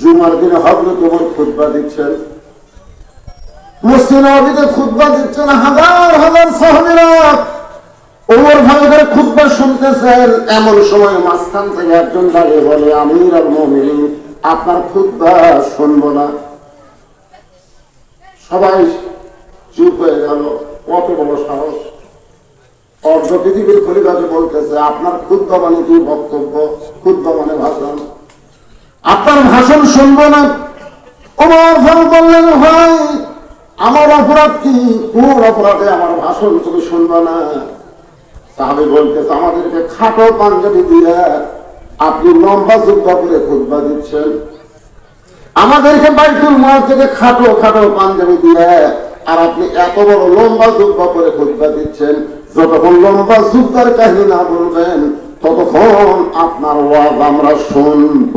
জুমার দিনে হজরত তোমার খুদ্া দিচ্ছেন। আপনার খুদ্া শুনব না। সবাই চুপ হয়ে গেল। কত বড় সাহস। অর্ধ পৃথিবীর খলিফাকে বলতেছে, আপনার ক্ষুদ্র মানে কি বক্তব্য? ক্ষুদ্র মানে ভাষণ। আপনার ভাষণ শুনব না। ওমর ফারুক বললেন ভাই, আমার অপরাধ কি? কোন অপরাধে আমার ভাষণ তুমি শুনব না? সাহাবি বলতেছে, আমাদেরকে খাটো পাঞ্জাবি দিয়ে আপনি লম্বা যুদ্ধ করে খুদ্া দিচ্ছেন। আমাদেরকে বাইতুল মাল থেকে খাটো খাটো পাঞ্জাবি দিয়ে আর আপনি এত বড় লম্বা যুদ্ধ করে খুদ্া দিচ্ছেন। যতক্ষণ লম্বা যুদ্ধের কাহিনী না বলবেন, ততক্ষণ আপনার ওয়াজ আমরা শুনব।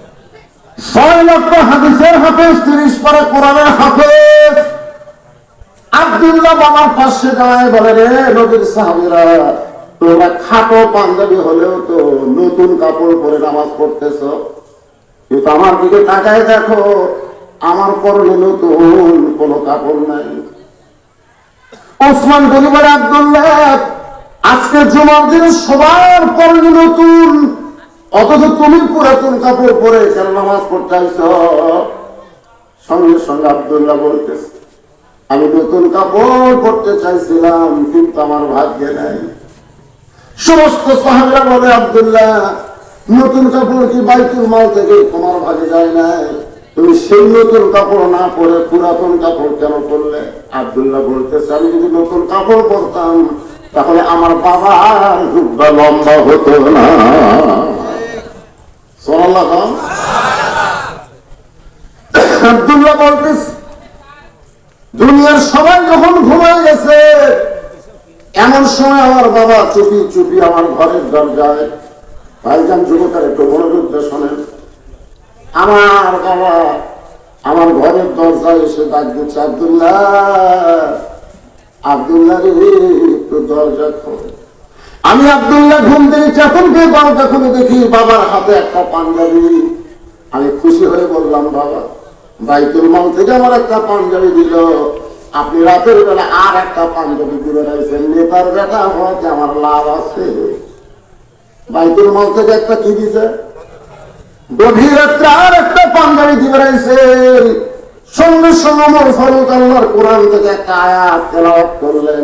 ছয় লক্ষ হাদিসের হাফেজ, তিরিশ পারা কোরআনের হাফেজ। বাবার পাশে বলে, রে নবীর সাহাবিরা, তোমরা খাটো পাঞ্জাবি হলেও তো নতুন কাপড় পরে নামাজ পড়তেছ। কিন্তু আমার দিকে তাকায় দেখো, আমার পরনে নতুন কোনো কাপড় নাই। ওসমান গরিবার আব্দুল্লাহ, আজকে জমার দিনে সবার পরনে নতুন অথচ তুমি পুরাতন কাপড় পরে কেন নামাজ পড়তে সঙ্গে সঙ্গে আব্দুল্লাহ বলতেছে, আমি নতুন কাপড় পরতে চাইছিলাম, কিন্তু আমার ভাগ্যে নাই। সমস্ত সাহাবিরা বলে, আব্দুল্লাহ, নতুন কাপড় কি বাইতুল মাল থেকে তোমার ভাগে যায় নাই? তুমি সেই নতুন কাপড় না পরে পুরাতন কাপড় কেন পরলে? আব্দুল্লাহ বলতেছে, আমি যদি নতুন কাপড় পরতাম, তাহলে আমার বাবার লম্বা হতো না। দুনিয়ার সবাই যখন ঘুমায় গেছে, এমন সময় আমার বাবা চুপি চুপি আমার ঘরের দরজায়, ভাইজান যুবকের একটু মনোযোগ শোনেন। আমার বাবা আমার ঘরের দরজায় এসে ডাক দিচ্ছে, আব্দুল্লাহ আব্দুল্লাহ রে, একটু দরজা খোল। আমি আব্দুল্লাহ ঘুম থেকে চেতন পেয়ে দরজা খুলে দেখি বাবার হাতে একটা পাঞ্জাবি, আমি খুশি হয়ে বললাম, বাবা, বাইতুল মাল থেকে আমার একটা পাঞ্জাবি দিল। আপনি রাতের বেলা আর একটা পাঞ্জাবি দিবে রাখছেন নেতার বেটা হওয়াতে আমার লাভ আছে। বাইতুল মাল থেকে একটা কি দিছে? গভীর রাত্রে আর একটা পাঞ্জাবি দিবে রাখছেন সঙ্গে সঙ্গে আমার ফারুক আল্লাহর কোরআন থেকে একটা আয়াত করলেন।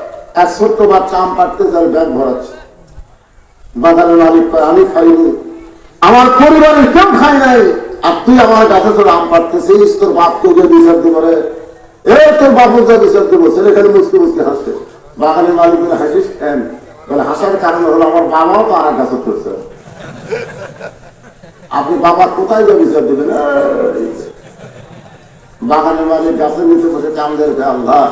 এক ছোট্ট বাচ্চা আম পাড়তে যার ব্যাগ ভরাচ্ছে। বাজারের মালিক কয়, আমি খাইনি। আমার পরিবারের কেউ খাই নাই। আর তুই আমার কাছে তোর আম পাড়তেছিস তোর বাপকে যে বিচার দিব রে। এ তোর বাপু যে বিচার দিব। ছেলেখানে মুসকে মুসকে হাসছে। বাগানের মালিক বলে হাসিস কেন? বলে হাসার কারণ হলো আমার বাবাও তো আর গাছে করছে। আপনি বাবা কোথায় যে বিচার দিবেন? এই। বাগানের মালিক গাছের নিচে বসে কামদের আল্লাহ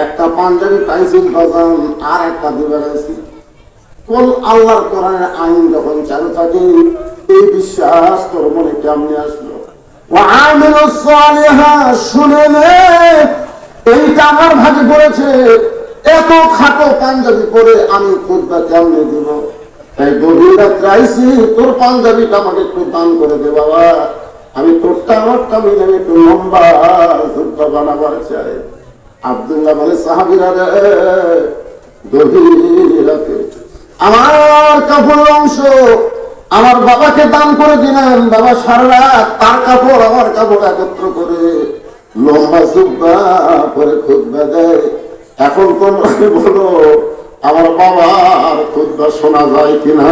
একটা পাঞ্জাবি পাইছিল আর একটা দিবার কোন আল্লাহর কোরআনের আইন যখন চালু থাকে, এই বিশ্বাস তোর মনে কেমনি আসলো? ভাগে এত খাটো পাঞ্জাবি পরে আমি খুদবা কেমনে দিব? তাই তোর পাঞ্জাবিটা আমাকে একটু দান করে দে বাবা। আমি তোরটা মিলে একটু লম্বা বানাবার চাই। আব্দুল্লাহ বলে, সাহাবিরা রে আমার কাপড়ের অংশ আমার বাবাকে দান করে দিলেন। বাবা সারা রাত তার কাপড়, আমার কাপড় একত্র করে লম্বা জুব্বা করে খুদবা দেয়। এখন তোমরা বলো, আমার বাবার খুদবা শোনা যায় কিনা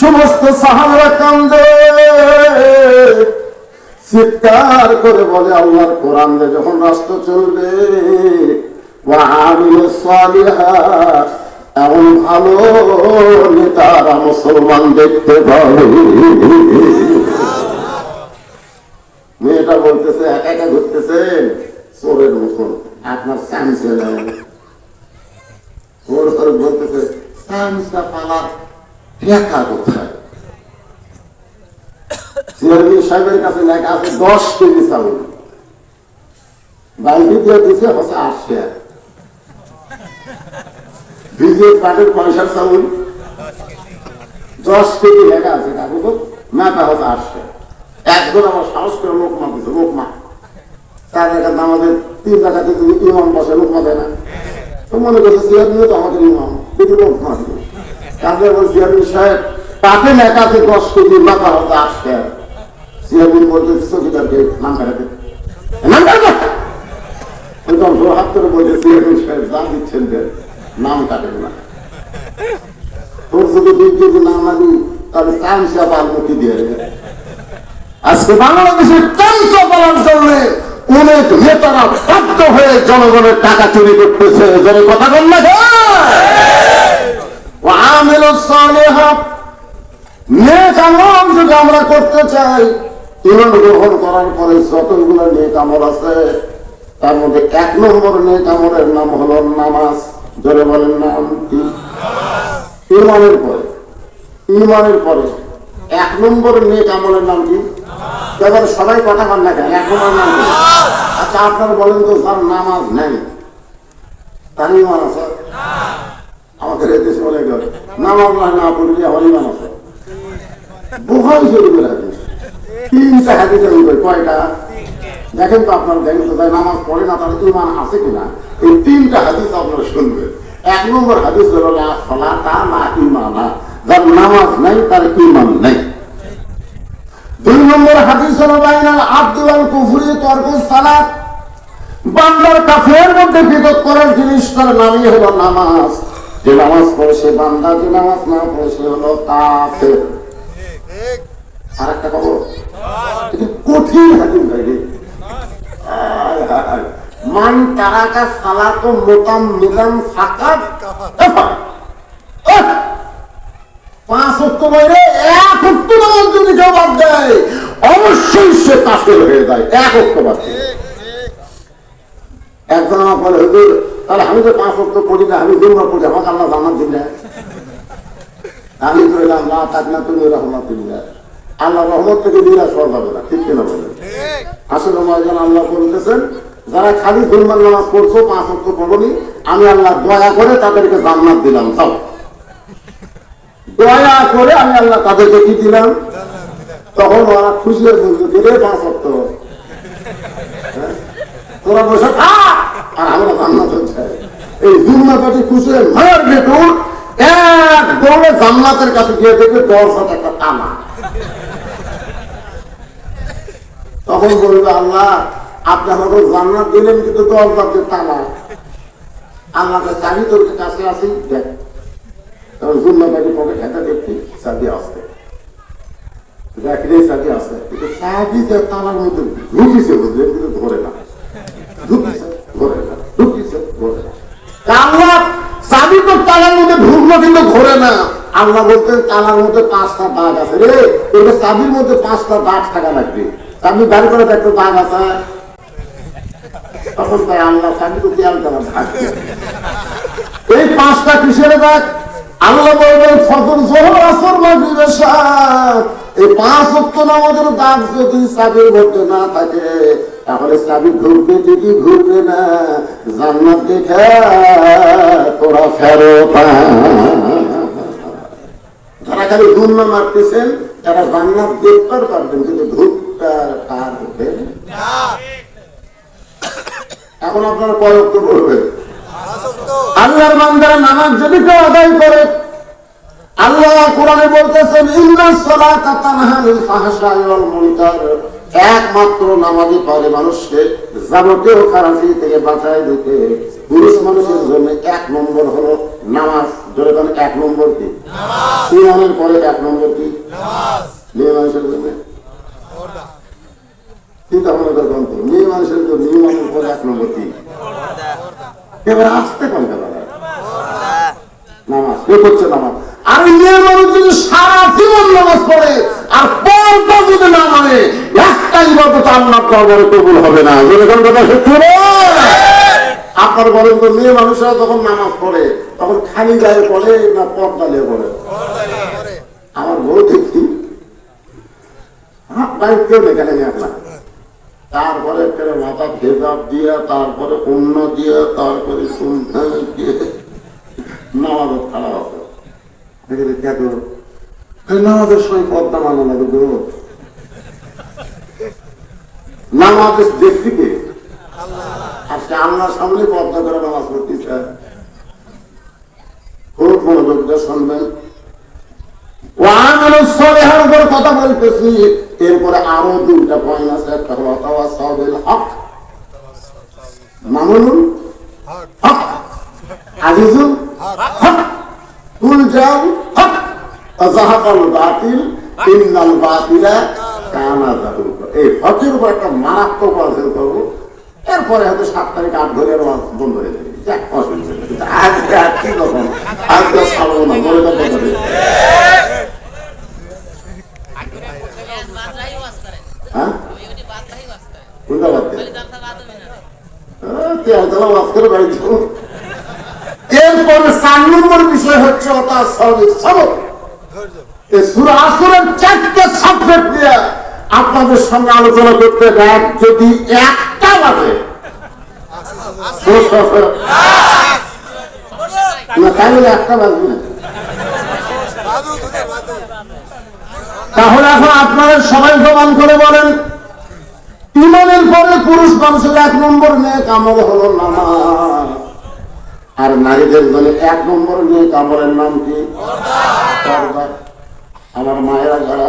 সমস্ত সাহারা কান্দে। চিৎকার করে বলে আল্লাহর কোরআন যখন রাস্তা চলবে এমন ভালো নেতারা মুসলমান দেখতে পাবে। মেয়েটা বলতেছে, এক একা ঘুরতেছে চোরের মতন। আপনার চান্স চোর চোর বলতেছে চান্সটা পালা ঠেকা কোথায়? চেয়ারম্যান সাহেবের কাছে লেখা আছে, দশ কেজি চাউল। বালতি দিয়ে দিছে হচ্ছে আটশো ভিজিয়ে কাঠের পয়সার চাউল। দশ কেজি লেখা আছে কাকু তো মাথা হচ্ছে আটশো একজন আমার সাহস করে লোক মা দিচ্ছে লোক মা চার আমাদের তিন টাকা থেকে ইমাম বসে, লোক মা দেয় না। তো মনে করছে চেয়ারম্যান তো আমাদের ইমাম, কিন্তু লোক মা দিল তারপরে বল চেয়ারম্যান সাহেব তাকে লেখা আছে দশ কেজি মাথা হচ্ছে আটশো চেয়ারম্যান বলতে চকিদারকে নাম কাটাতে নাম কিন্তু আমি হাত করে বলছে চেয়ারম্যান সাহেব যা দিচ্ছেন দেন, নাম কাটেন না। তোর যদি কেজি নাম আনি তাহলে চামচা পাল মুখি দিয়ে আজকে বাংলাদেশের তন্ত্র পালন করলে অনেক নেতারা বাধ্য হয়ে জনগণের টাকা চুরি করতেছে। জনে কথা বল না আমিল নেক আমল যদি আমরা করতে চাই ইমান গ্রহণ করার পরে যতগুলো নেক আমল আছে, তার মধ্যে এক নম্বর নেক আমলের নাম হলো নামাজ। জোরে বলেন নাম কি? ইমানের পরে ইমানের পরে এক নম্বর নেক আমলের নাম কি? এবার সবাই কথা বল না কেন? এক নম্বর নাম কি? আচ্ছা আপনারা বলেন তো, স্যার, নামাজ নেই। তার ইমান আছে? আমাদের এদেশে বলে নামাজ না পড়লে আমার ইমান আছে। বুহারি শরীফের হাদিস। তিনটা হাদিসের উপরে কয়টা? দেখেন তো আপনার দেখেন তো তাই নামাজ পড়ে না তার ইমান আছে কিনা? এই তিনটা হাদিস আপনারা শুনবেন। এক নম্বর হাদিস হলো না সলাতা না ইমানা। যার নামাজ নাই, তার ইমান নাই। দুই নম্বর হাদিস হলো, বাইনাল আব্দুল কুফরি তর্ক সালাত। বান্দার কাফের মধ্যে বিগত করার জিনিস তার নামই হলো নামাজ। যে নামাজ পড়ে সে বান্দা, যে নামাজ না পড়ে সে হলো কাফের। আর একটা কঠিন হাদিস ভাই। মান তারাকা সালাতো মোতাম মিলাম ফাকাত পাঁচ অক্ট বাইরে, এক অক্ট নামাজ যদি কেউ বাদ দেয়, অবশ্যই সে কাফের হয়ে যায়, এক অক্ট বাদ একজন আমার বলে, হুজুর, তাহলে আমি তো পাঁচ অক্ট পড়ি না, আমি দুর্গা পড়ি, আমাকে আল্লাহ জানার দিন আমি বললাম না থাক না তুমি রহমতুল্লাহ। আল্লাহ রহমত থেকে নিরাশ হওয়া যাবে না ঠিক কিনা বলেন? আসলে মহাজন আল্লাহ বলতেছেন যারা খালি দুর্মান নামাজ পড়ছো পাঁচ অক্ট পড়নি আমি আল্লাহ দয়া করে তাদেরকে জান্নাত দিলাম তাও দয়া করে আমি আল্লাহ তাদেরকে কি দিলাম? তখন ওরা খুশি হয়ে বলছে দিলে পাঁচ অক্ট হ্যাঁ? তোরা বসে আর আমরা জান্নাত হচ্ছে এই দুর্নাপাটি খুশি হয়ে মার বেটুর এক দৌড়ে জান্নাতের কাছে গিয়ে দেখবে দশ হাজার একটা টানা তখন বলবে, আল্লাহ, আপনি আমাকে জান্নাত দিলেন কিন্তু দশ হাজার টানা আল্লাহকে চাবি তোর কাছে আসি দেখ। তখন ধরে না। ধরে না আল্লাহ তো তালার মধ্যে ধরে না। আল্লাহ বলতেন, তালার মধ্যে পাঁচটা দাগ আছে রে। এটা চাবির মধ্যে পাঁচটা দাগ থাকা লাগবে। চাবি বের করে দেখতো দাগ আছে তখন তাই আল্লাহ তো দেওয়া দাগ এই পাঁচটা কিসের দাগ আল্লাহ বলবেন, ফজর জোহর, আসর, মাগরিব এশা এই পাঁচ নামাজের দাগ যদি চাবির মধ্যে না থাকে, তাহলে ঘুরবে ঘুরবে না। জান্নাত দেখে তোরা ফেরত যারা খালি ধূর্ণ মারতেছেন তারা জান্নাত দেখতে পারবেন, কিন্তু ধূপটা পার হতে এখন আপনারা পরক্ত করবেন আল্লাহর বান্দারা নামাজ যদি কেউ আদায় করে আল্লাহ কোরআনে বলতেছেন ইন্না সালাতা তানহা আনিল ফাহশাই ওয়াল মুনকার একমাত্র নামাজই পারে মানুষকে যাবতীয় খারাপি থেকে বাঁচায় দিতে। পুরুষ মানুষের জন্য এক নম্বর হলো নামাজ। ধরে এক নম্বর কি? ইমানের পরে এক নম্বর কি? মেয়ে মানুষের জন্য। চিন্তা ভাবনা করে কোন মেয়ে মানুষের জন্য ইমানের পরে এক নম্বর কি? এবার আসতে কোনটা বলা নামাজ কে করছে নামাজ। আর মেয়ে মানুষ যদি সারা জীবন নামাজ পড়ে আর পরটা যদি না মানে একটা ইবাদত আল্লাহ করবারে কবুল হবে না। যেরকম কথা সত্যি আপনার বলেন তো মেয়ে মানুষরা যখন নামাজ পড়ে তখন খালি গায়ে পড়ে না পর্দা নিয়ে পড়ে? আমার বউ দেখি তারপরে ফেরে মাথা ভেজাব দিয়ে, তারপরে অন্য দিয়ে, তারপরে নামাজের সময় পদ্মা মানো না গো। নামাজের দেখছি কে আজকে সামনে পদ্মা করে নামাজ পড়তে চায় খুব কথা বলতেছি। এরপরে আরও দুইটা পয়েন্ট আছে, একটা হলো তাওয়াসাবিল হক। মামুনুল হক। আজিজুল? হক। হক। বাতিল, ইন্নাল বাতিলা কানা যাহুকা এই হকের উপর একটা মারাত্মক এরপরে হয়তো সাত তারিখ আট ধরে বন্ধ হয়ে যাবে। আজকে আর কি আজকে আর ছাড়বো না মনে তো কথা নেই। বাদরাই ওয়াজ করে হ্যাঁ ওই ওটি বাদরাই ওয়াজ করে যাব। এরপরে চার নম্বর বিষয় হচ্ছে ওটা চারটে সাবজেক্ট নিয়ে আপনাদের সঙ্গে আলোচনা করতে রাত যদি একটা বাজে। তাহলে এখন আপনারা সবাই প্রমাণ করে বলেন ইমানের পরে পুরুষ মানুষের এক নম্বর মেয়ে কামড় হলো নামাজ। আর নারীদের জন্য এক নম্বর মেয়ে কামড়ের নাম কি? আমার মায়েরা যারা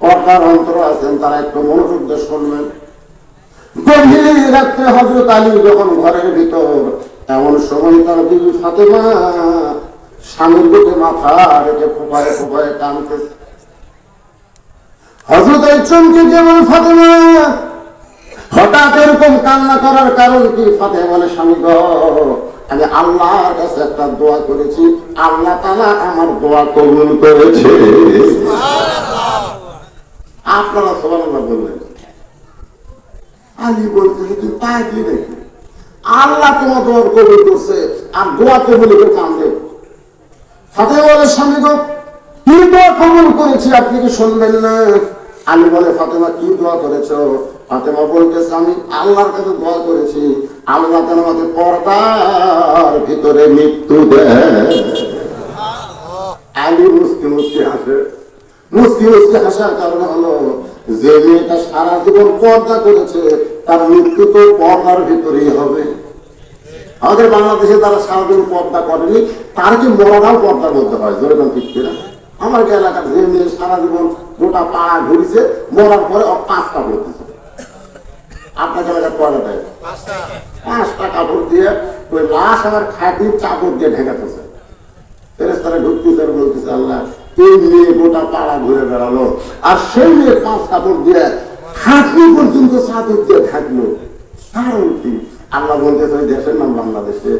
পর্দার অন্তর আছেন, তারা একটু মনোযোগ দিয়ে শুনবেন। গভীর রাত্রে হজরত আলী যখন ঘরের ভিতর, এমন সময় তার বিবি ফাতেমা স্বামীর বুকে মাথা রেখে ফোপায় ফোপায় কানতেছে হজরত চমকে যেমন ফাতেমা হঠাৎ এরকম কান্না করার কারণ কি? ফাতে বলে স্বামী আমি আল্লাহর কাছে একটা দোয়া করেছি। আল্লাহ তালা আমার দোয়া কবুল করেছে। আপনারা সবার বললেন। আলী বলছে যে তুই পাগলি নাকি আল্লাহ তোমার দোয়া কবুল করছে আর দোয়া কবুল করে কান্দে ফাতে বলে স্বামী গো কি দোয়া কবুল করেছি আপনি কি শুনবেন না? আলী বলে ফাতেমা কি দোয়া করেছ? ফাতেমা বলতেছে, আমি আল্লাহর কাছে দোয়া করেছি, আল্লাহ যেন আমাকে পর্দার ভিতরে মৃত্যু আলী মুসকি মুসকি হাসে। মুসকি মুসকি হাসার হলো, যে মেয়েটা সারা জীবন পর্দা করেছে, তার মৃত্যু তো পর্দার ভিতরেই হবে। আমাদের বাংলাদেশে তারা সারাদিন পর্দা করেনি, তার কি মরাটাও পর্দার মধ্যে হয়? যেরকম ঠিক কিনা? আমার এলাকার যে মেয়ে সারা জীবন গোটা পা ঘুরিছে মরার পরে পাঁচটা পড়তেছে আপনাকে এলাকার পয়লা পাঁচটা কাপড় দিয়ে ওই লাশ আমার খাটি চাপড় দিয়ে ঢেকাতেছে ফেরেস্তারা ঢুকতেছে বলতেছে আল্লাহ এই মেয়ে গোটা পাড়া ঘুরে বেড়ালো। আর সেই মেয়ে পাঁচ কাপড় দিয়ে খাটনি পর্যন্ত চাদর দিয়ে থাকল কারণ কি? আল্লাহ বলতেছে ওই দেশের নাম বাংলাদেশে।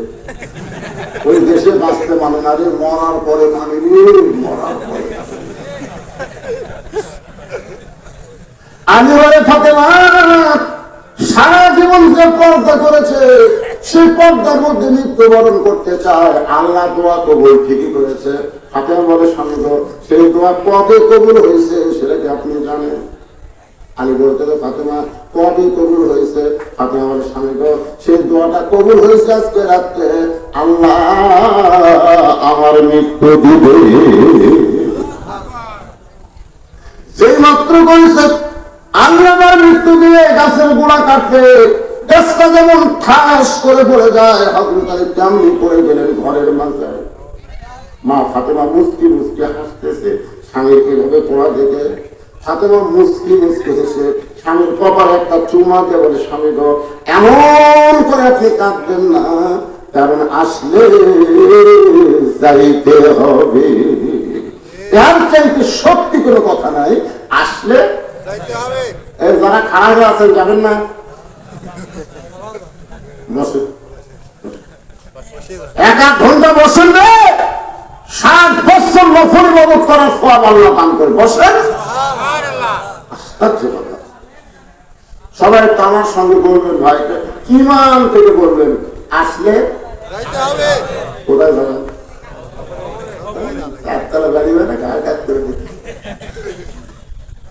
ওই দেশে বাঁচতে মানে না রে মরার পরে মানে মরার পরে আমি বলে ফাতেমা সারা জীবন যে পর্দা করেছে, সেই পর্দার মধ্যে মৃত্যুবরণ করতে চায়, আল্লাহ দোয়া কবুল ঠিকই করেছে। ফাতেমা বলে, স্বামী সেই দোয়া কবে কবুল হয়েছে সেটা কি আপনি জানেন? আলী বলতে ফাতেমা, কবে কবুল হয়েছে? ফাতেমা আমার স্বামী সেই দোয়াটা কবুল হয়েছে আজকে রাত্রে। আল্লাহ আমার মৃত্যু দিবে। যেই মাত্র করেছে আমার মৃত্যু দিয়ে গাছের গোড়া কাটতে গাছটা যেমন ঠাস করে পড়ে যায় হজরত আলী কেমনি পড়ে গেলেন ঘরের মাঝে মা ফাতেমা মুস্কি মুস্কি হাসতেছে, স্বামীর কীভাবে পড়া দেখে? ফাতেমা মুস্কি মুস্কি হেসে, স্বামীর কপাল একটা চুমা দিয়ে বলে, স্বামী গো, এমন করে আপনি কাঁদবেন না কারণ আসলে যাইতে হবে। এর চাইতে সত্যি কোনো কথা নাই, আসলে যারা খারাপ আছেন যাবেন না। বসে। এক ঘণ্টা বসেন রে। ষাট বছর নফল মদত করার সব আল্লাহ দান করে। বসেন। সবাই তো আমার সঙ্গে বলবেন ভাইকে কিমান থেকে বলবেন? আসলে কোথায় যাবেন? একতলা গাড়ি হয় না গায়ে কাজ করে দিচ্ছি।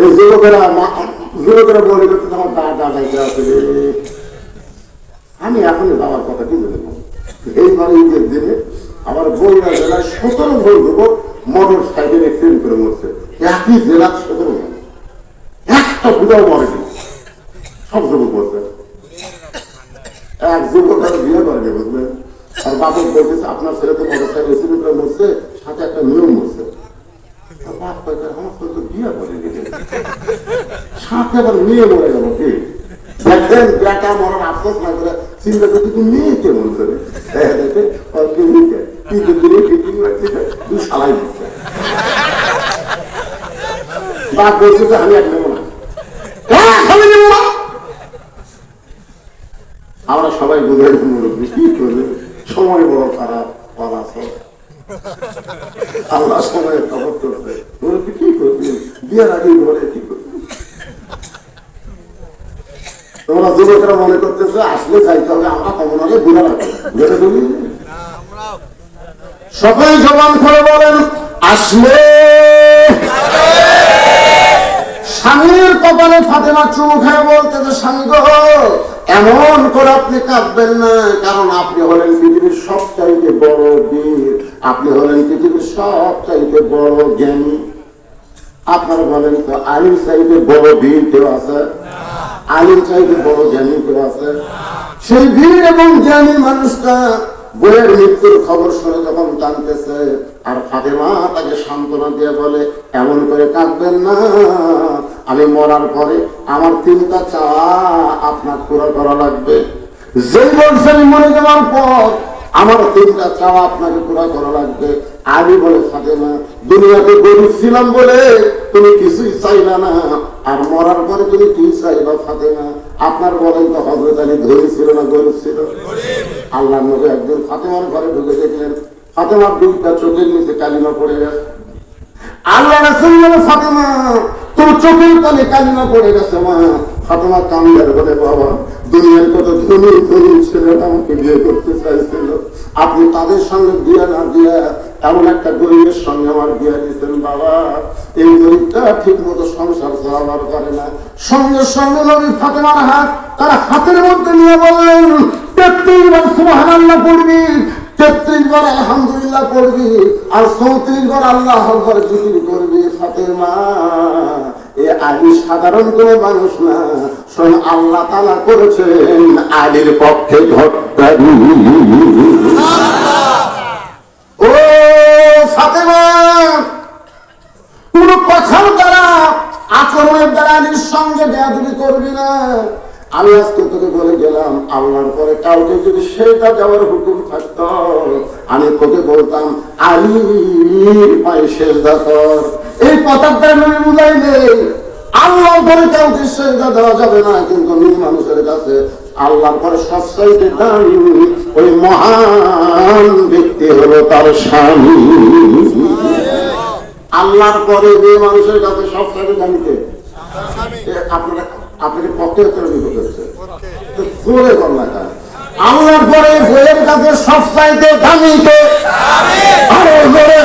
এই বলে আসলে আমি এখনই বাবার কথা কি এইবার ঈদের দিনে আমার বইরা সতেরো যুবক মোটর সাইকেল অ্যাক্সিডেন্ট করে মরছে। একই সতেরো একটা বুঝাও মরেনি। সব যুবক বলছে এক যুবক বিয়ে করেনি বুঝলেন? আর বলতেছে, আপনার ছেলে তো মোটর সাইকেল অ্যাক্সিডেন্ট করে মরছে, সাথে একটা নিয়ম মরছে। ছেলে তো বিয়ে করেনি সাথে আবার মরে গেল, কি? দেখেন, বেটা মরার আফসোস না করে চিন্তা তুই করে দেখে দেখে ওর কি হইছে? কি? যে দিলে কি কি হচ্ছে তুই শালাই দিচ্ছে বাপ বলছে আমি এক না হ্যাঁ। আমরা সবাই বুঝে মুরব্বী, কি করবে? সময় বড় খারাপ আল্লাহ সময়ের খবর করবে মুরব্বী কি করবি? বিয়ের আগে ঘরে কি করবি? তোমরা যুবকরা মনে করতেছে, আসলে যাইতে হবে আমরা কমন আগে বুড়া রাখব সকল জবান করে বলেন, আসলে। স্বামীর কপালে ফাতেমা চুমু খায় বলতেছে স্বামী গো, এমন করে আপনি কাঁদবেন না, কারণ আপনি হলেন পৃথিবীর সব চাইতে বড় বীর। আপনি হলেন পৃথিবীর সব চাইতে বড় জ্ঞানী। আপনারা বলেন তো আলিম চাইতে বড় বীর কেউ আছে? আলিম চাইতে বড় জ্ঞানী কেউ আছে? সেই বীর এবং জ্ঞানী মানুষটা বইয়ের মৃত্যুর খবর শুনে যখন জানতেছে, আর ফাতেমা তাকে সান্ত্বনা দিয়ে বলে, এমন করে কাঁদবেন না। আমি মরার পরে আমার তিনটা চাওয়া আপনার পুরো করা লাগবে। যেই বলছে আমি মরে যাওয়ার পর আমার তিনটা চাওয়া আপনাকে পুরো করা লাগবে। আমি বলে ফাতেমা দুনিয়াতে গরু ছিলাম বলে তুমি কিছুই চাইলা না, আর মরার পরে তুমি কি চাইবা ফাতেমা আপনার বলেন তো হজরত আলী ধনী ছিল না, গরিব ছিল। আল্লাহ নবী একদিন ফাতেমার ঘরে ঢুকে দেখলেন। ফাতেমার দুইটা চোখের নিচে কালিমা পড়ে গেছে। আপনি তাদের সঙ্গে বিয়ে না দিয়ে এমন একটা গরিবের সঙ্গে আমার বিয়ে দিয়েছেন বাবা। এই গরিবটা ঠিক মতো সংসার চালাবার পারে না। সঙ্গে সঙ্গে নবী ফাতেমার হাত তার হাতের মধ্যে নিয়ে বললেন তেত্রিশ তেত্রিশ বার আলহামদুলিল্লাহ করবি আর চৌত্রিশ বার আল্লাহ করবি, ফাতেমা, এ আলী সাধারণ কোনো মানুষ না। আল্লাহ তালা করেছেন আলীর পক্ষে ঘটকারী ও ফাতেমা, কোন কথার দ্বারা, আচরণের দ্বারা আলীর সঙ্গে বেয়াদবি করবি না। আমি আজকে তোকে বলে গেলাম, আল্লাহর পরে কাউকে যদি সেটা যাওয়ার হুকুম থাকতো, আমি তোকে বলতাম, আলী পায়ে এই কথার দ্বারা আমি বুঝাই নেই। আল্লাহর পরে কাউকে দেওয়া যাবে না, কিন্তু মানুষের কাছে আল্লাহর পরে সবচাইতে দামি ওই মহান ব্যক্তি হলো তার স্বামী। আল্লাহর পরে যে মানুষের কাছে সব সাথে আপনারা আপনাকে পথে করে দিতে হচ্ছে জোরে কন্যা আমরা পরে বইয়ের কাছে সব জোরে